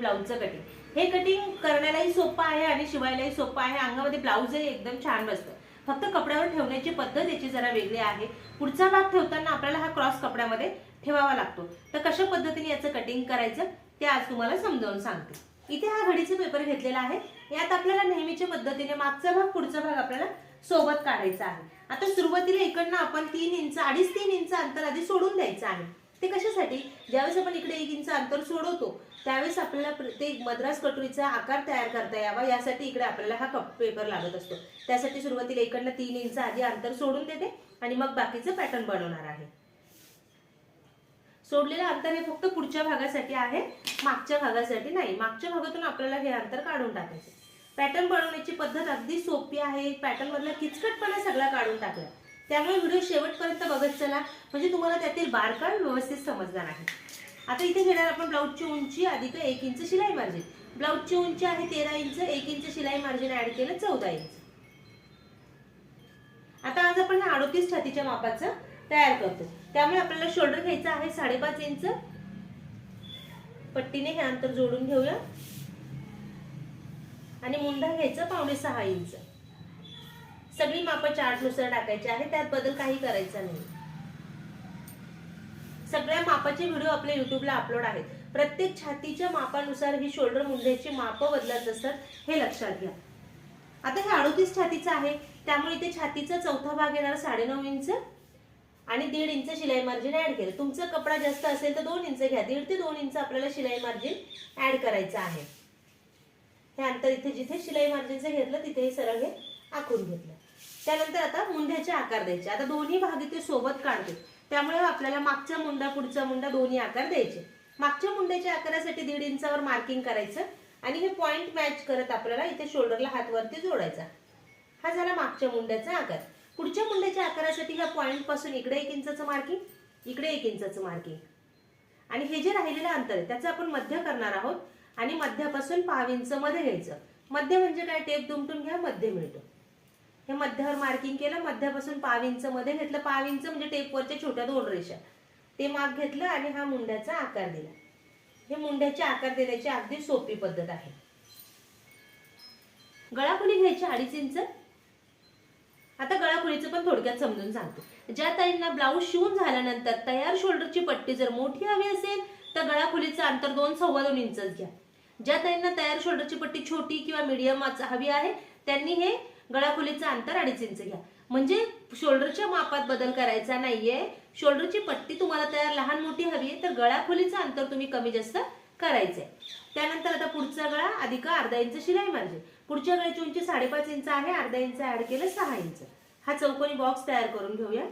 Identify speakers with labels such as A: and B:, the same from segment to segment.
A: ब्लाऊजचं cutting हे cutting करण्यालाही सोपं आहे आणि शिवायलाही सोपं आहे. अंगामध्ये ब्लाऊजही एकदम छान बसतं. फक्त कपड्यावर ठेवण्याची पद्धत याची जरा वेगळी आहे. पुढचा भाग ठेवताना आपल्याला हा क्रॉस कपड्यामध्ये ठेवावा लागतो. तर कशा पद्धतीने याचं कटिंग करायचं ते आज तुम्हाला समजावून सांगते. इथे हा घडीचा पेपर घेतलेला आहे. यात आपल्याला नेहमीच्या पद्धतीने मागचा भाग पुढचा भाग आपल्याला सोबत काढायचा आहे. आता सुरुवातीला इकडनं आपण तीन इंच अडीच तीन इंच अंतर आधी सोडून द्यायचं आहे. ते कशासाठी? ज्यावेळेस आपण इकडे एक इंच अंतर सोडवतो त्यावेळेस आपल्याला प्रत्येक ते मद्रास कटोरीचा आकार तयार करता यावा यासाठी इकडे आपल्याला हा कप पेपर लागत असतो. त्यासाठी सुरुवातीला इकडनं तीन इंच आधी अंतर सोडून देते आणि मग बाकीचं पॅटर्न बनवणार आहे. सोडलेलं अंतर हे फक्त पुढच्या भागासाठी आहे मागच्या भागासाठी नाही. मागच्या भागातून आपल्याला हे अंतर काढून टाकायचं पॅटर्न बनवण्याची पद्धत अगदी सोपी आहे. पॅटर्नमधला किचकटपणा सगळा काढून टाकला. त्यामुळे व्हिडिओ शेवटपर्यंत बघत चला. म्हणजे तुम्हाला त्यातील बारकाण व्यवस्थित समजणार आहे. आता इथे घेणार आपण ब्लाऊजची उंची अधिक एक इंच शिलाई मार्जिन. ब्लाऊजची उंची आहे तेरा इंच एक इंच शिलाई मार्जिन ऍड केलं चौदा इंच. आता आज आपण हा अडोतीस छातीच्या मापाचं तयार करतो. त्यामुळे आपल्याला शोल्डर घ्यायचा आहे साडेपाच इंच. पट्टीने हे अंतर जोडून घेऊया. आणि मुंडा घ्यायचा पावणे सहा इंच. सगळी मापं चार्टनुसार टाकायची आहे त्यात बदल काही करायचा नाही. सगळ्या मापाचे व्हिडिओ आपल्या युट्यूबला अपलोड आहेत. प्रत्येक छातीच्या मापानुसार ही शोल्डर मुंड्याची मापं बदलत असतात हे लक्षात घ्या. आता हे अडोतीस छातीचं आहे त्यामुळे इथे छातीचा चौथा भाग येणार साडेनऊ इंच आणि दीड इंच शिलाई मार्जिन ऍड केलं. तुमचा कपडा जास्त असेल तर दोन इंच घ्या. दीड ते दोन इंच आपल्याला शिलाई मार्जिन ऍड करायचं आहे. हे अंतर इथे जिथे शिलाई मार्जिनचं घेतलं तिथे हे सरळ हे आखून घेतलं. त्यानंतर आता मुंड्याचे आकार द्यायचे. आता दोन्ही भाग इथे सोबत काढते. त्यामुळे आपल्याला मागचा मुंडा पुढचा मुंडा दोन्ही आकार द्यायचे. मागच्या मुंड्याच्या आकारासाठी दीड इंचावर मार्किंग करायचं आणि हे पॉइंट मॅच करत आपल्याला इथे शोल्डरला हात वरती जोडायचा. हा झाला मागच्या मुंड्याचा आकार. पुढच्या मुंड्याच्या आकारासाठी ह्या पॉइंटपासून इकडे एक इंचाचं मार्किंग इकडे एक इंचाचं मार्किंग आणि हे जे राहिलेलं अंतर आहे त्याचं आपण मध्य करणार आहोत आणि मध्यापासून पाव इंच मध्ये घ्यायचं. मध्य म्हणजे काय? टेप दुमटून घ्या मध्य मिळतो. हे मध्यावर मार्किंग केलं मध्यापासून पाव इंच मध्ये घेतलं. पाव इंच म्हणजे टेपवरच्या छोट्या दोन रेषा. ते माप घेतलं आणि हा मुंड्याचा आकार दिला. हे मुंड्याचे आकार देण्याची अगदी सोपी पद्धत आहे. गळाखोली घ्यायची अडीच इंच. आता गळाखोलीचं पण थोडक्यात समजून सांगतो. ज्या ताईंना ब्लाऊज शिवून झाल्यानंतर तयार शोल्डरची पट्टी जर मोठी हवी असेल तर गळाखोलीचं अंतर दोन सव्वा दोन इंचच घ्या. ज्या ताईंना तयार शोल्डरची पट्टी छोटी किंवा मिडियम हवी आहे त्यांनी हे गळाखोलीचं अंतर अडीच इंच घ्या. म्हणजे शोल्डरच्या मापात बदल करायचा नाहीये. शोल्डरची पट्टी तुम्हाला तयार लहान मोठी हवी आहे तर गळाखोलीचं अंतर तुम्ही कमी जास्त करायचंय. त्यानंतर आता पुढचा गळा अधिक अर्धा इंच शिलाई मार्जिन. पुढच्या गळ्याची उंची साडेपाच इंच आहे अर्धा इंच ऍड केलं सहा इंच. हा चौकोनी बॉक्स तयार करून घेऊया.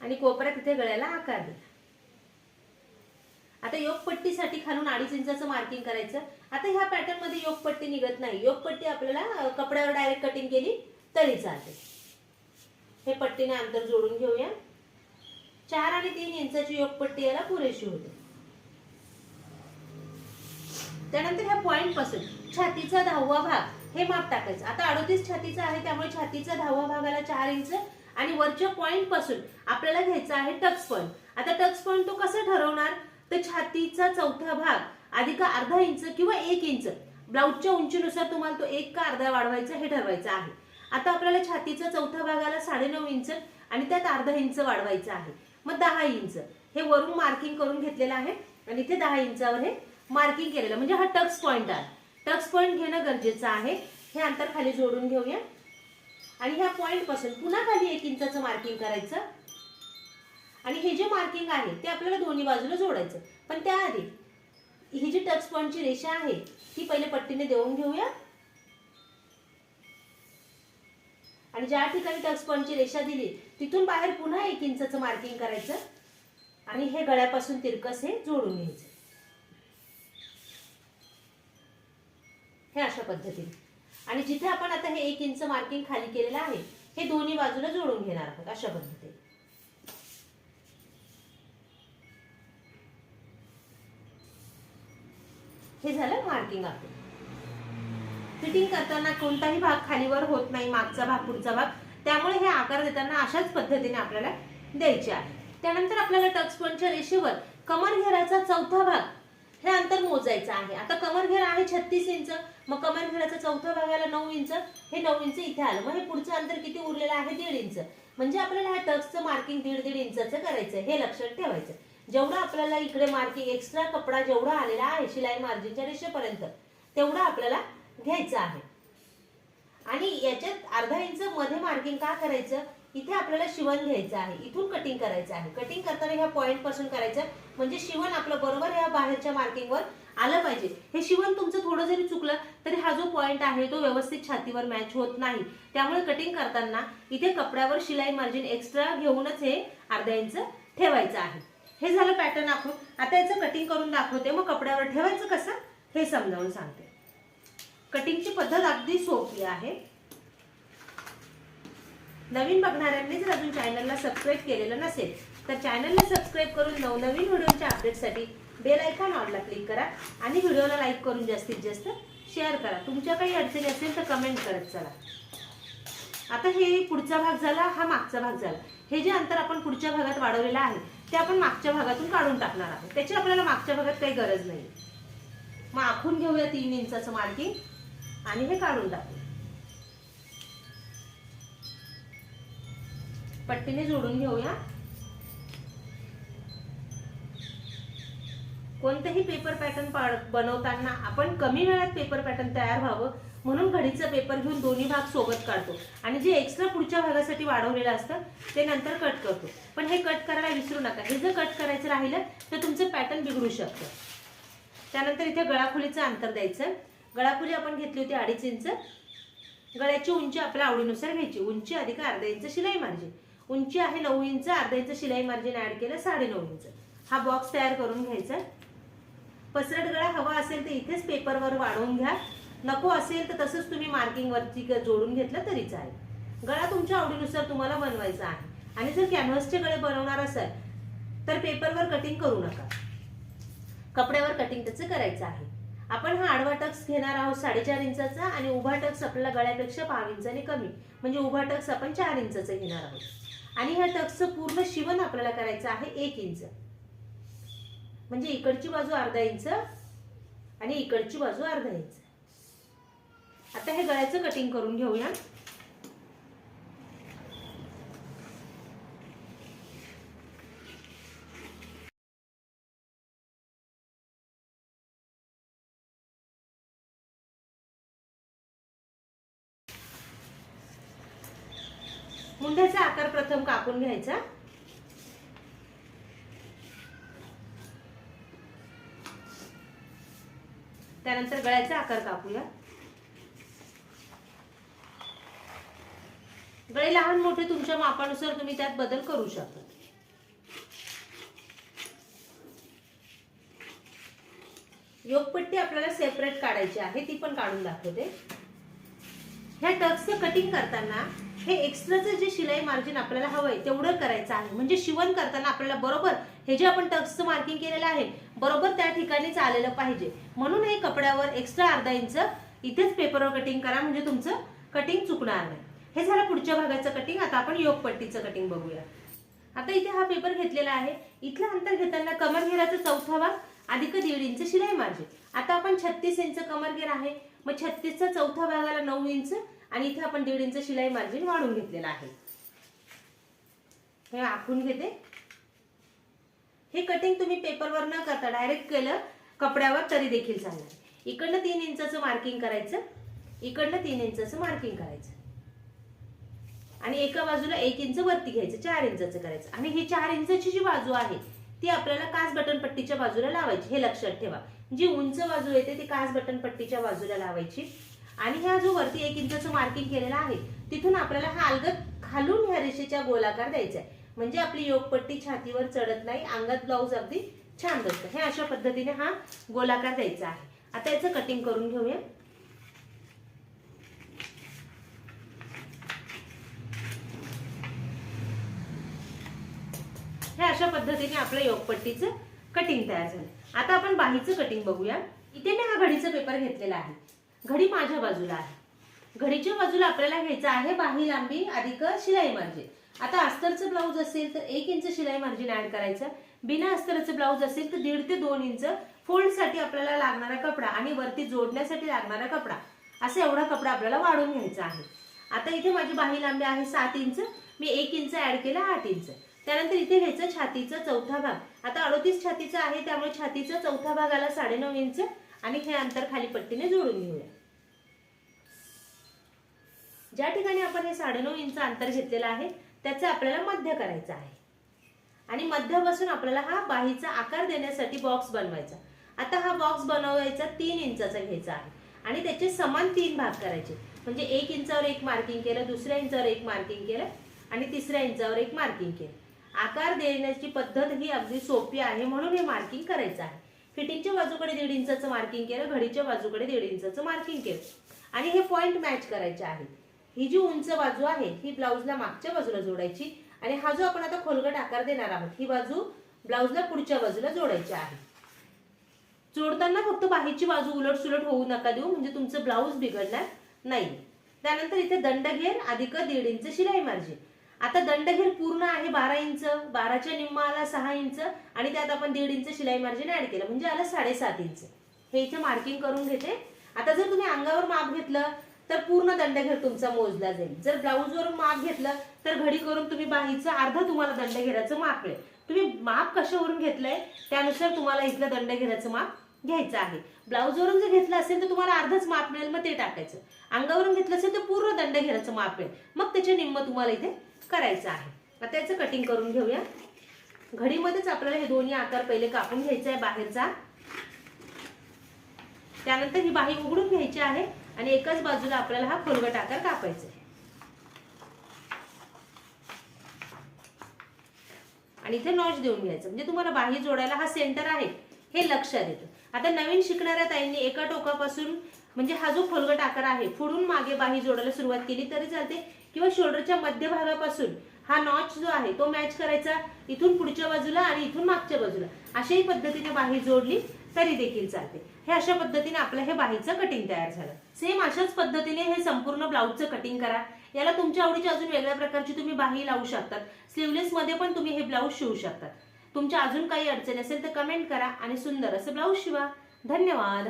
A: आणि कोपरा तिथे गळ्याला आकार दिला आता योगपट्टीसाठी खालून अडीच इंचाचं मार्किंग करायचं. आता ह्या पॅटर्नमध्ये योगपट्टी निघत नाही. योगपट्टी आपल्याला कपड्यावर डायरेक्ट कटिंग केली तरी चालते. हे पट्टीने अंतर जोडून घेऊया. चार आणि तीन इंचाची योगपट्टी याला पुरेशी होते. त्यानंतर ह्या पॉइंटपासून छातीचा दहावा भाग हे माप टाकायचं. आता अडोतीस छातीचा आहे त्यामुळे छातीचा दहावा भागाला चार इंच आणि वरच्या पॉइंटपासून आपल्याला घ्यायचा आहे टक्स पॉइंट आता टक्स पॉइंट तो कसा ठरवणार? तर छातीचा चौथा भाग अधिक अर्धा इंच किंवा एक इंच. ब्लाऊजच्या उंचीनुसार तुम्हाला तो एक का अर्धा वाढवायचा हे ठरवायचं आहे. आता आपल्याला छातीचा चौथ्या भागाला साडेनऊ इंच आणि त्यात अर्धा इंच वाढवायचं आहे. मग दहा इंच. हे वरून मार्किंग करून घेतलेलं आहे आणि इथे दहा इंचावर हे मार्किंग केलेलं म्हणजे हा टक्स पॉइंट आहे. टक्स पॉइंट घेणं गरजेचं आहे. हे अंतर खाली जोडून घेऊया. आणि ह्या पॉइंटपासून पुन्हा खाली एक इंचाचं मार्किंग करायचं. आणि हे जे मार्किंग आहे ते आपल्याला दोन्ही बाजूला जोडायचं. पण त्याआधी ही जी टच पॉइंटची रेषा आहे ती पहिले पट्टीने देऊन घेऊया. आणि ज्या ठिकाणी टच पॉइंटची रेषा दिली तिथून बाहेर पुन्हा एक इंचच मार्किंग करायचं. आणि हे गळ्यापासून तिरकस हे जोडून घ्यायचं. हे अशा पद्धतीने. आणि जिथे आपण आता हे एक इंच मार्किंग खाली केलेलं आहे हे दोन्ही बाजूला जोडून घेणार आहोत अशा पद्धतीने. हे झालं मार्किंग आपलं. फिटिंग करताना कोणताही भाग खालीवर होत नाही मागचा भाग पुढचा भाग. त्यामुळे हे आकार देताना अशाच पद्धतीने आपल्याला द्यायचे आहे. त्यानंतर आपल्याला टक्स पॉईंटच्या रेषेवर कमर घेराचा चौथा भाग हे अंतर मोजायचं आहे. आता कमर घेरा आहे छत्तीस इंच मग कमर घेराचा चौथा भागाला नऊ इंच. हे नऊ इंच इथे आलं. मग हे पुढचं अंतर किती उरलेलं आहे? दीड इंच. म्हणजे आपल्याला ह्या टक्सचं मार्किंग दीड दीड इंचाचं करायचं हे लक्षात ठेवायचं जेवढं आपल्याला इकडे मार्किंग एक्स्ट्रा कपडा जेवढा आलेला आहे शिलाई मार्जिनच्या रेषेपर्यंत तेवढं आपल्याला घ्यायचं आहे. आणि याच्यात अर्धा इंच मध्ये मार्किंग का करायचं? इथे आपल्याला शिवण घ्यायचं आहे. इथून कटिंग करायचं आहे. कटिंग करताना ह्या पॉइंटपासून करायचं. म्हणजे शिवण आपलं बरोबर ह्या बाहेरच्या मार्किंगवर आलं पाहिजे. हे शिवण तुमचं थोडं जरी चुकलं तरी हा जो पॉइंट आहे तो व्यवस्थित छातीवर मॅच होत नाही. त्यामुळे कटिंग करताना इथे कपड्यावर शिलाई मार्जिन एक्स्ट्रा घेऊनच हे अर्धा इंच ठेवायचं आहे. हे झालं पॅटर्न आखून. आता याचं कटिंग करून दाखवते. मग कपड्यावर ठेवायचं कसं? हे समजावून सांगते. कटिंगची पद्धत अगदी सोपी आहे. नवीन बघणाऱ्यांनी जर अजून चॅनलला सबस्क्राईब केलेलं नसेल तर चॅनलला सबस्क्राईब करून नवनवीन व्हिडिओच्या अपडेटसाठी बेल आयकॉन ऑनला क्लिक करा आणि व्हिडिओला लाईक करून जास्तीत जास्त शेअर करा. तुमच्या काही अडचणी असेल तर कमेंट करत चला. आता हे पुढचा भाग झाला हा मागचा भाग झाला. हे जे अंतर आपण पुढच्या भागात वाढवलेलं आहे ते आपण मागच्या भागातून काढून टाकणार आहोत. त्याची आपल्याला मागच्या भागात काही गरज नाही. मग आखून घेऊया तीन इंचाचं मार्किंग आणि हे काढून टाकू पट्टीने जोडून घेऊया. कोणतेही पेपर पॅटर्न बनवताना आपण कमी वेळात पेपर पॅटर्न तयार व्हावं म्हणून घडीचा पेपर घेऊन दोन्ही भाग सोबत काढतो. आणि जे एक्स्ट्रा पुढच्या भागासाठी वाढवलेलं असतं ते नंतर कट करतो. पण हे कट करायला विसरू नका. हे जर कट करायचं राहिलं तर तुमचं पॅटर्न बिघडू शकतं. त्यानंतर इथे गळाखोलीचं अंतर द्यायचं. गळाखोली आपण घेतली होती अडीच इंच. गळ्याची उंची आपल्या आवडीनुसार घ्यायची. उंची अधिक अर्धा इंच शिलाई मार्जिन. उंची आहे नऊ इंच अर्धा इंच शिलाई मार्जिन ॲड केलं साडे नऊ इंच. हा बॉक्स तयार करून घ्यायचा. पसरट गळा हवा असेल तर इथेच पेपरवर वाढवून घ्या. नको असेल तर तसंच तुम्ही मार्किंगवरती ग- जोडून घेतलं तरी चालेल. गळा तुमच्या आवडीनुसार तुम्हाला बनवायचा आहे. आणि जर कॅनव्हसचे गळे बनवणार असाल तर पेपरवर कटिंग करू नका. कपड्यावर कटिंग त्याचं करायचं आहे. आपण हा आडवा टक्स घेणार आहोत साडेचार इंचाचा आणि उभा टक्स आपल्याला गळ्यापेक्षा पाव इंचाने कमी म्हणजे उभा टक्स आपण चार इंचाचा घेणार आहोत. आणि ह्या टक्सचं पूर्ण शिवण आपल्याला करायचं आहे एक इंच. म्हणजे इकडची बाजू अर्धा इंच आणि इकडची बाजू अर्धा इंच. आता हे गळ्याचं कटिंग करून घेऊया. मुंड्याचा आकार प्रथम कापून घ्यायचा. त्यानंतर गळ्याचा आकार कापूया. गळे लहान मोठे तुमच्या मापानुसार तुम्ही त्यात बदल करू शकता. योगपट्टी आपल्याला सेपरेट काढायची आहे ती पण काढून दाखवते. ह्या टक्सचं कटिंग करताना हे एक्स्ट्राचं जे शिलाई मार्जिन आपल्याला हवंय तेवढं करायचं आहे. म्हणजे शिवण करताना आपल्याला बरोबर हे जे आपण टक्सचं मार्किंग केलेलं आहे बरोबर त्या ठिकाणीच आलेलं पाहिजे. म्हणून हे कपड्यावर एक्स्ट्रा अर्धा इंच इथेच पेपरवर कटिंग करा म्हणजे तुमचं कटिंग चुकणार नाही. हे झालं पुढच्या भागाचं कटिंग आता आपण योगपट्टीचं कटिंग बघूया. आता इथे हा पेपर घेतलेला आहे. इथलं अंतर घेताना कमर घेराचा चौथा भाग अधिक दीड इंच शिलाई मार्जिन. आता आपण छत्तीस इंच कमर घेर आहे. मग छत्तीसचा चौथा भागाला नऊ इंच आणि इथे आपण दीड इंच शिलाई मार्जिन वाढून घेतलेलं आहे. हे आखून घेते. हे कटिंग तुम्ही पेपरवर न करता डायरेक्ट केलं कपड्यावर तरी देखील चालणार इकडनं तीन इंचाचं मार्किंग करायचं इकडनं तीन इंचाचं मार्किंग करायचं. आणि एका बाजूला एक इंच वरती घ्यायचं चार इंचाचं करायचं. आणि ही चार इंचाची जी बाजू आहे ती आपल्याला काच बटन पट्टीच्या बाजूला लावायची. हे लक्षात ठेवा. जी उंच बाजू येते ती काच बटन पट्टीच्या बाजूला लावायची. आणि ह्या जो वरती एक इंचाचं मार्किंग केलेलं आहे तिथून आपल्याला हा अलगद खालून ह्या रेषेच्या गोलाकार द्यायचा आहे. म्हणजे आपली योगपट्टी छातीवर चढत नाही अंगात ब्लाऊज अगदी छान बसतं. हे अशा पद्धतीने हा गोलाकार द्यायचा आहे. आता याचं कटिंग करून घेऊया. हे अशा पद्धतीने आपलं योगपट्टीचं कटिंग तयार झालं. आता आपण बाहीचं कटिंग बघूया. इथे मी हा घडीचा पेपर घेतलेला आहे. घडी माझ्या बाजूला आहे. घडीच्या बाजूला आपल्याला घ्यायचं आहे बाही लांबी अधिक शिलाई मार्जिन. आता अस्तरचं ब्लाऊज असेल तर एक इंच शिलाई मार्जिन ऍड करायचं. बिना अस्तरचं ब्लाऊज असेल तर दीड ते दोन इंच फोल्डसाठी आपल्याला लागणारा कपडा आणि वरती जोडण्यासाठी लागणारा कपडा. असा एवढा कपडा आपल्याला वाढून घ्यायचा आहे. आता इथे माझी बाही लांबी आहे सात इंच. मी एक इंच ऍड केला आठ इंच. त्यानंतर इथे घ्यायचं छातीचा चौथा भाग. आता अडोतीस छातीचा आहे त्यामुळे छातीचा चौथा भाग आला साडेनऊ इंच आणि हे अंतर खाली पट्टीने जोडून घेऊया. ज्या ठिकाणी आपण हे साडेनऊ इंच अंतर घेतलेलं आहे त्याचं आपल्याला मध्य करायचं आहे. आणि मध्यापासून आपल्याला हा बाहीचा आकार देण्यासाठी बॉक्स बनवायचा. आता हा बॉक्स बनवायचा तीन इंचाचा घ्यायचा आहे. आणि त्याचे समान तीन भाग करायचे. म्हणजे एक इंचावर एक मार्किंग केलं दुसऱ्या इंचावर एक मार्किंग केलं आणि तिसऱ्या इंचावर एक मार्किंग केलं. आकार देण्याची पद्धत ही अगदी सोपी आहे म्हणून हे मार्किंग करायचं आहे. फिटिंगच्या बाजूकडे दीड इंचाचं मार्किंग केलं घडीच्या बाजूकडे दीड इंचाचं मार्किंग केलं. आणि हे पॉईंट मॅच करायचे आहेत ही जी उंच बाजू आहे ही ब्लाऊजला मागच्या बाजूला जोडायची आणि हा जो आपण आता खोलगट आकार देणार आहोत ही बाजू ब्लाऊजला पुढच्या बाजूला जोडायची आहे. जोडताना फक्त बाहेरची बाजू उलट सुलट होऊ नका देऊ म्हणजे तुमचं ब्लाऊज बिघडणार नाही. त्यानंतर इथे दंडघेर अधिक दीड इंच शिलाई मार्जिन. आता दंडघेर पूर्ण आहे बारा इंच बाराच्या निम्मा आला सहा इंच आणि त्यात आपण दीड इंच शिलाई मार्जिन ऍड केलं म्हणजे आलं साडेसात इंच. हे इथे मार्किंग करून घेते. आता जर तुम्ही अंगावर माप घेतलं तर पूर्ण दंडघेर तुमचा मोजला जाईल. जर ब्लाऊजवरून माप घेतलं तर घडी करून तुम्ही बाहीचं अर्धा तुम्हाला दंडघेराचं माप मिळेल तुम्ही माप कशावरून घेतलंय? त्यानुसार तुम्हाला इथलं दंडघेराचं माप घ्यायचं आहे. ब्लाऊजवरून जर घेतलं असेल तर तुम्हाला अर्धच माप मिळेल मग ते टाकायचं. अंगावरून घेतलं असेल तर पूर्ण दंडघेराचं माप मिळेल मग त्याचे निम्म तुम्हाला इथे करायचं आहे. आता याचं कटिंग करून घेऊया. घडीमध्येच आपल्याला हे दोन्ही आकार पहिले कापून घ्यायचा आहे बाहेरचा. त्यानंतर ही बाही उघडून घ्यायची आहे. आणि एकाच बाजूला आपल्याला हा खोलगट आकार कापायचा आहे. आणि इथे नॉच देऊन घ्यायचं. म्हणजे तुम्हाला बाही जोडायला हा सेंटर आहे हे लक्षात येतं. आता नवीन शिकणाऱ्या ताईंनी एका टोकापासून म्हणजे हा जो खोलगट आकार आहे फुडून मागे बाही जोडायला सुरुवात केली तरी चालते. किंवा शोल्डरच्या मध्यभागापासून हा नॉच जो आहे तो मॅच करायचा इथून पुढच्या बाजूला आणि इथून मागच्या बाजूला. अशाही पद्धतीने बाही जोडली तरी देखील चालते. हे अशा पद्धतीने आपलं हे बाहीचं कटिंग तयार झालं. सेम अशाच पद्धतीने हे संपूर्ण ब्लाऊजचं कटिंग करा. याला तुमच्या आवडीची अजून वेगळ्या प्रकारची तुम्ही बाही लावू शकतात. स्लीवलेसमध्ये पण तुम्ही हे ब्लाऊज शिवू शकतात. तुमच्या अजून काही अडचणी असेल तर कमेंट करा आणि सुंदर असं ब्लाऊज शिवा. धन्यवाद.